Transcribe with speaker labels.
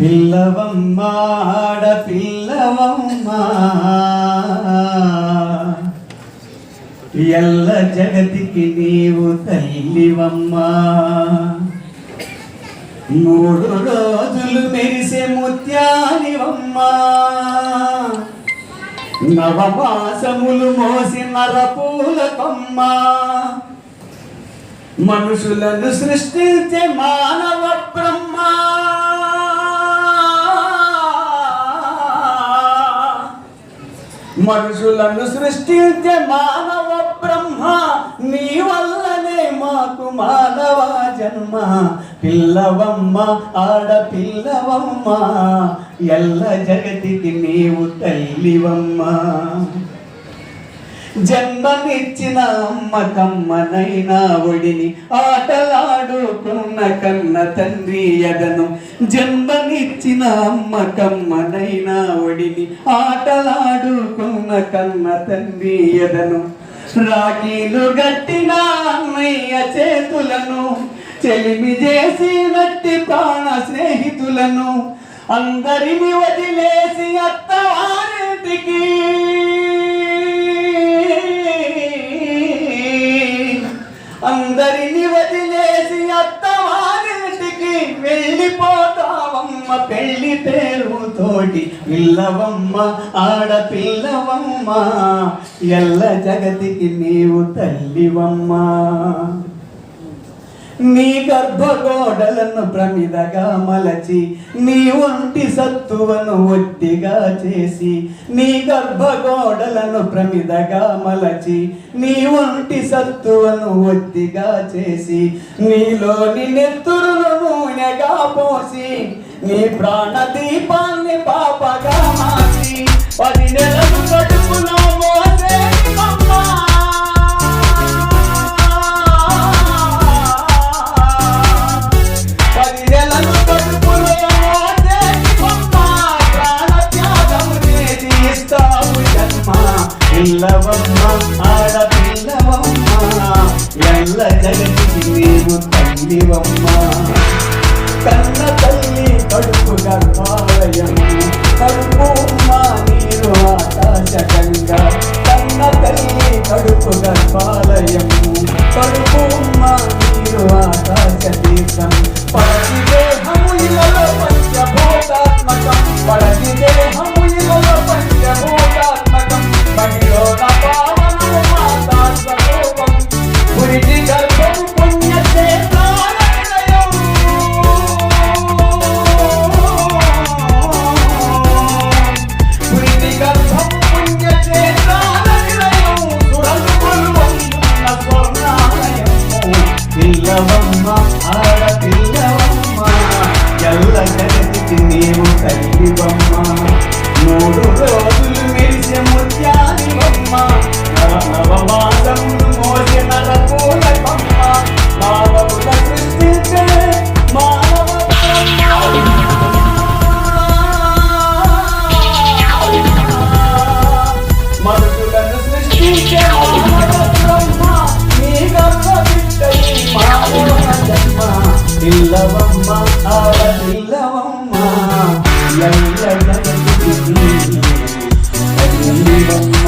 Speaker 1: పిల్లవమ్మ ఆడ పిల్లవమ్మ ఎల్ల జగతికి నీవు తల్లివమ్మా. మూడు రోజులు మెరిసే ముత్యానివమ్మా నవమాసములు మోసి నరపూల కొమ్మ మనుషులను సృష్టించే మానవ బ్రహ్మ. మనుషులను సృష్టించే మానవ బ్రహ్మ నీ వల్లనే మాకు మానవ జన్మ. పిల్లవమ్మ ఆడపిల్లవమ్మ ఎల్ల జగతికి నీవు తల్లివమ్మ. జన్మనిచ్చిన అమ్మ కమ్మనైనా ఒడిని ఆటలాడుకున్న కన్న తండ్రి ఎదను. జన్మనిచ్చిన అమ్మ కమ్మనైనా ఒడిని ఆటలాడుకున్న కన్న తండ్రి ఎదను. రాఖీలు గట్టిన అన్నయ్య చేతులను చెలిమి చేసి నట్టి ప్రాణ స్నేహితులను అందరిని వదిలేసి అత్తవారింటికి. అందరిని వదిలేసి అత్తవారింటికి వెళ్ళిపోతావమ్మ పెళ్ళి పేరుతోటి. పిల్లవమ్మ ఆడపిల్లవమ్మ ఎల్ల జగతికి నీవు తల్లివమ్మ. నీ గర్భగోడలను ప్రమిదగా మలచి నీ ఒంటి సత్తువను ఒట్టిగా చేసి నీ గర్భగోడలను ప్రమిదగా మలచి నీ ఒంటి సత్తువను ఒట్టిగా చేసి నీలోని నెత్తురులను నూనెగా పోసి నీ ప్రాణ దీపాన్ని పాపగా మార్చి పది నెలలు మోసే జన్మ. పిల్లవమ్మ, ఆడపిల్లవమ్మ, ఎల్ల జగతికి నీవు తల్లివమ్మ. కన్న తల్లి కడుపు గర్భ. తల్లి బొమ్మ మూడు రోజులు మెరిసే ముత్యానివమ్మ నవమాసములు మోసే నరకూల కొమ్మ మానవుల సృష్టించే మానవ మనుషులను సృష్టించే మానవ బ్రహ్మ నీ మానవ జన్మ ఆడ పిల్లవమ్మ ఎల్ల జగతికి నీవు తల్లివమ్మ